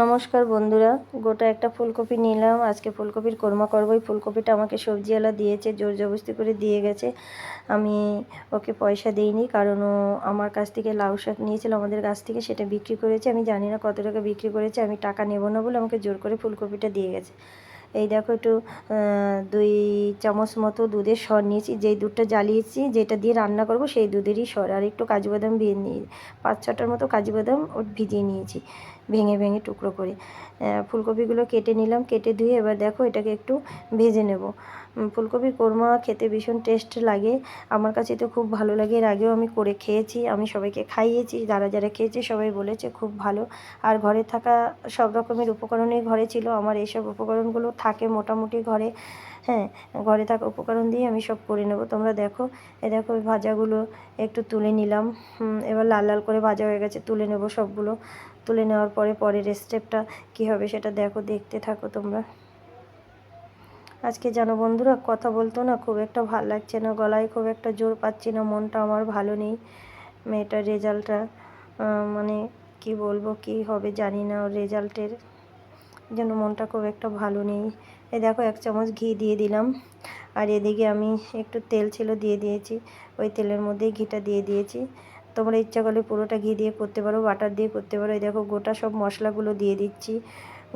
নমস্কার বন্ধুরা, গোটা একটা ফুলকপি নিলাম। আজকে ফুলকপির কোরমা করব। এই ফুলকপিটা আমাকে সবজিওয়ালা দিয়েছে, জোর জবরদস্তি করে দিয়ে গেছে। আমি ওকে পয়সা দিইনি, কারণ ও আমার কাছ থেকে লাউ শাক নিয়েছিল, আমাদের কাছ থেকে সেটা বিক্রি করেছে। আমি জানি না কত টাকা বিক্রি করেছে, আমি টাকা নেব না বলে আমাকে জোর করে ফুলকপিটা দিয়ে গেছে। এই দেখো একটু দুই চামচ মতো দুধের সর নিয়েছি। যেই দুধটা জ্বালিয়েছি, যেটা দিয়ে রান্না করব, সেই দুধেরই সর। আর একটু কাজু বাদাম ভিজিয়ে নিয়ে পাঁচ ছটার মতো কাজু বাদাম ও ভিজিয়ে নিয়েছি। ভেঙে ভেঙে টুকরো করে। ফুলকপিগুলো কেটে নিলাম, কেটে ধুয়ে এবার দেখো এটাকে একটু ভেজে নেব। ফুলকপির কোরমা খেতে ভীষণ টেস্ট লাগে। আমার কাছে তো খুব ভালো লাগে, এর আগেও আমি করে খেয়েছি, আমি সবাইকে খাইয়েছি, যারা যারা খেয়েছে সবাই বলেছে খুব ভালো। আর ঘরে থাকা সব রকমের উপকরণই ঘরে ছিল, আমার এইসব উপকরণগুলো থাকে মোটামুটি ঘরে। হ্যাঁ ঘরে থাকা উপকরণ দিয়ে আমি সব করে নেব। তোমরা দেখো, এ দেখো ভাজাগুলো একটু তুলে নিলাম। এবার লাল লাল করে ভাজা হয়ে গেছে, তুলে নেব সবগুলো। তুলে নেওয়ার পরে পরের স্টেপটা কী হবে সেটা দেখো, দেখতে থাকো তোমরা। আজকে জানো বন্ধুরা, কথা বলতো না খুব একটা ভালো লাগছে না, গলায় খুব একটা জোর পাচ্ছি না, মনটা আমার ভালো নেই। মেয়েটার রেজাল্টটা মানে কি বলব, কি হবে জানি না ওর রেজাল্টের। যেন মনটা খুব একটা ভালো নেই। এই দেখো, এক চামচ ঘি দিয়ে দিলাম। আর এদিকে আমি একটু তেল ছিল দিয়ে দিয়েছি। ওই তেলের মধ্যেই ঘিটা দিয়ে দিয়েছি। তোমরা ইচ্ছা করলে পুরোটা ঘি দিয়ে করতে পারো, বাটার দিয়ে করতে পারো। এই দেখো গোটা সব মশলাগুলো দিয়ে দিচ্ছি।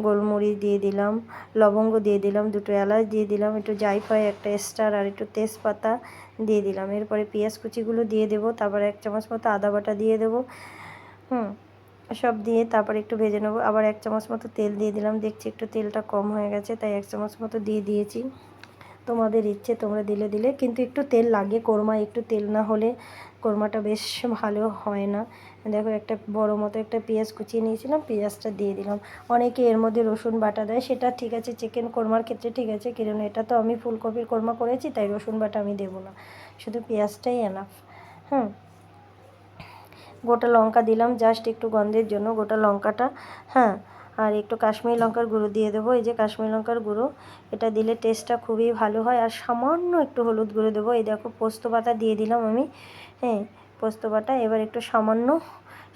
গোলমরিচ দিয়ে দিলাম, লবঙ্গ দিয়ে দিলাম, দুটো এলাচ দিয়ে দিলাম, একটু জাইফাই, একটা স্টার আর একটু তেজপাতা দিয়ে দিলাম। এরপরে পেঁয়াজ কুচিগুলো দিয়ে দেবো, তারপরে এক চামচ মতো আদা বাটা দিয়ে দেবো। হুম, সব দিয়ে তারপরে একটু ভেজে নেব। আবার এক চামচ মতো তেল দিয়ে দিলাম। দেখছি একটু তেলটা কম হয়ে গেছে, তাই এক চামচ মতো দিয়ে দিয়েছি। তোমাদের ইচ্ছে, তোমরা দিলে দিলে। কিন্তু একটু তেল লাগে কোরমা, একটু তেল না হলে কোরমাটা বেশ ভালো হয় না। দেখো, একটা বড় মতো একটা পেঁয়াজ কুচিয়ে নিয়েছিলাম, পেঁয়াজটা দিয়ে দিলাম। অনেকে এর মধ্যে রসুন বাটা দেয়, সেটা ঠিক আছে চিকেন কোরমার ক্ষেত্রে ঠিক আছে, কারণ এটা তো আমি ফুলকপির কোরমা করেছি, তাই রসুন বাটা আমি দেবো না। শুধু পেঁয়াজটাই এনাফ হুম। গোটা লঙ্কা দিলাম জাস্ট একটু গন্ধের জন্য গোটা লঙ্কাটা হ্যাঁ। আর একটু কাশ্মীরি লঙ্কার গুঁড়ো দিয়ে দেবো। এই যে কাশ্মীরি লঙ্কার গুঁড়ো, এটা দিলে টেস্টটা খুবই ভালো হয়। আর সামান্য একটু হলুদ গুঁড়ো দেবো। এই দেখো, পোস্ত পাতা দিয়ে দিলাম আমি। হ্যাঁ পোস্ত বাটা। এবার একটু সামান্য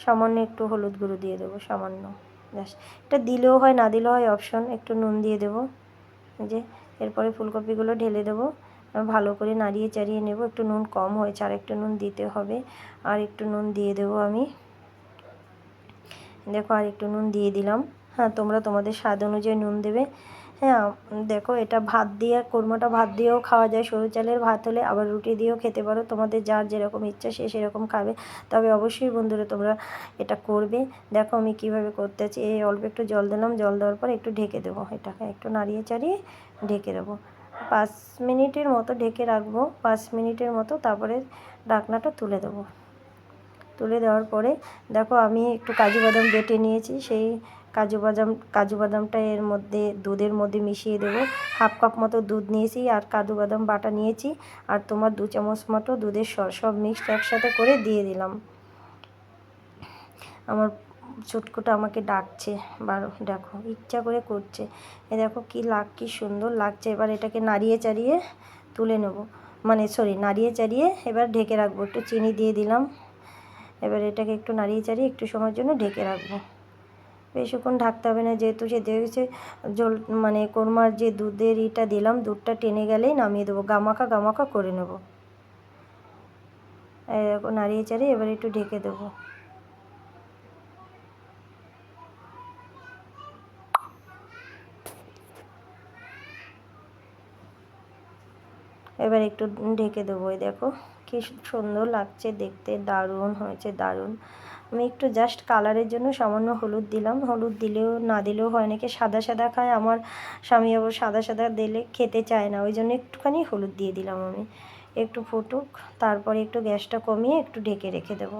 সামান্য একটু হলুদ গুঁড়ো দিয়ে দেবো, সামান্য। ব্যাস। এটা দিলেও হয়, না দিলেও হয় অপশন একটু নুন দিয়ে দেবো। যে, এরপরে ফুলকপিগুলো ঢেলে দেবো। ভালো করে নাড়িয়ে চাড়িয়ে নেব। একটু নুন কম হয়েছে, আর একটু নুন দিতে হবে। আর একটু নুন দিয়ে দেবো আমি। দেখো, আর একটু নুন দিয়ে দিলাম। হ্যাঁ তোমরা তোমাদের স্বাদ অনুযায়ী নুন দেবে। হ্যাঁ দেখো, এটা ভাত দিয়ে, কোরমাটা ভাত দিয়েও খাওয়া যায়। সরু চালের ভাত হলে আবার রুটি দিয়েও খেতে পারো। তোমাদের যার যেরকম ইচ্ছা সে সেরকম খাবে। তবে অবশ্যই বন্ধুরা, তোমরা এটা করবে। দেখো আমি কীভাবে করতে আছি। এই অল্প একটু জল দিলাম। জল দেওয়ার পর একটু ঢেকে দেবো এটাকে। একটু নাড়িয়ে চাড়িয়ে ঢেকে দেবো। পাঁচ মিনিটের মতো ঢেকে রাখব। পাঁচ মিনিটের মতো তারপরে ঢাকনাটা তুলে দেবো। তুলে দেওয়ার পরে দেখো আমি একটু কাজু বাদাম বেটে নিয়েছি। সেই কাজু বাদাম, কাজু বাদামটা এর মধ্যে, দুধের মধ্যে মিশিয়ে দেবো। হাফ কাপ মতো দুধ নিয়েছি আর কাজু বাদাম বাটা নিয়েছি। আর তোমার দু চামচ মতো দুধের সর সব মিক্সড একসাথে করে দিয়ে দিলাম। আমার চুটকুটা আমাকে ডাকছে, বারো, দেখো, ইচ্ছা করে করছে। এ দেখো কি লাগ, কি সুন্দর লাগছে। এবার এটাকে নাড়িয়ে চাড়িয়ে তুলে নেব। মানে সরি, নাড়িয়ে চাড়িয়ে এবার ঢেকে রাখব। একটু চিনি দিয়ে দিলাম। এবার এটাকে একটু নাড়িয়ে চাড়িয়ে একটু সময়ের জন্য ঢেকে রাখব। বেশিক্ষণ ঢাকতে হবে না, যেহেতু সে দেখেছে জল মানে কোরমার যে দুধের ইটা দিলাম, দুধটা টেনে গেলেই নামিয়ে দেবো। গামাখা গামাখা করে নেব। এরকম নাড়িয়ে চাড়িয়ে এবার একটু ঢেকে দেবো। এবার একটু ঢেকে দেবো দেখো। কি সুন্দর লাগছে দেখতে, দারুণ হয়েছে, দারুণ। আমি একটু জাস্ট কালারের জন্য সামান্য হলুদ দিলাম। হলুদ দিলেও, না দিলেও হয় নাকি সাদা সাদা খায়। আমার স্বামী আবার সাদা সাদা দিলে খেতে চায় না, ওই জন্য একটুখানি হলুদ দিয়ে দিলাম আমি। একটু ফুটুক, তারপরে একটু গ্যাসটা কমিয়ে একটু ঢেকে রেখে দেবো।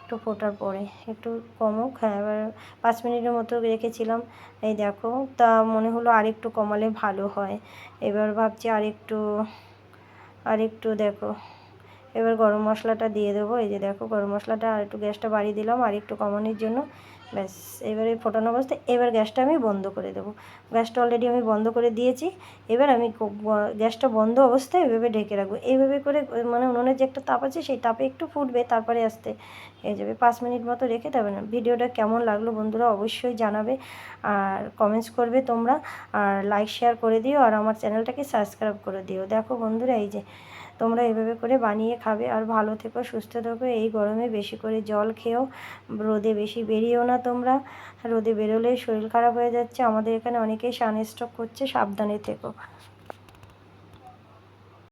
একটু ফোটার পরে একটু কমুক হ্যাঁ এবার পাঁচ মিনিটের মতো রেখেছিলাম। এই দেখো, তা মনে হলো আরেকটু কমালে ভালো হয়। এবার ভাবছি আরেকটু আরেকটু দেখো। এবার গরম মশলাটা দিয়ে দেবো। এই যে দেখো, গরম মশলাটা আর একটু গ্যাসটা বাড়িয়ে দিলাম, আর একটু কমানোর জন্য। ব্যাস, এবারে ফোটানো অবস্থায় এবার গ্যাসটা আমি বন্ধ করে দেবো। গ্যাসটা অলরেডি আমি বন্ধ করে দিয়েছি। এবার আমি গ্যাসটা বন্ধ অবস্থায় এভাবে ঢেকে রাখব। এইভাবে করে মানে উনুনের যে একটা তাপ আছে, সেই তাপে একটু ফুটবে, তারপরে আসতে হয়ে যাবে। পাঁচ মিনিট মতো রেখে দেবে না। ভিডিওটা কেমন লাগল বন্ধুরা অবশ্যই জানাবে। আর কমেন্টস করবে তোমরা। আর লাইক শেয়ার করে দিও। আর আমার চ্যানেলটাকে সাবস্ক্রাইব করে দিও। দেখো বন্ধুরা, এই যে তোমরা এভাবে করে বানিয়ে খাবে আর ভালো থেকো, সুস্থ থেকো। এই গরমে বেশি করে জল খেও, রোদে বেশি বেরিয়েও না তোমরা। রোদে বেরোলে শরীর খারাপ হয়ে যাচ্ছে। আমাদের এখানে অনেকেই সানস্ট্রোক করছে, সাবধানে থেকো।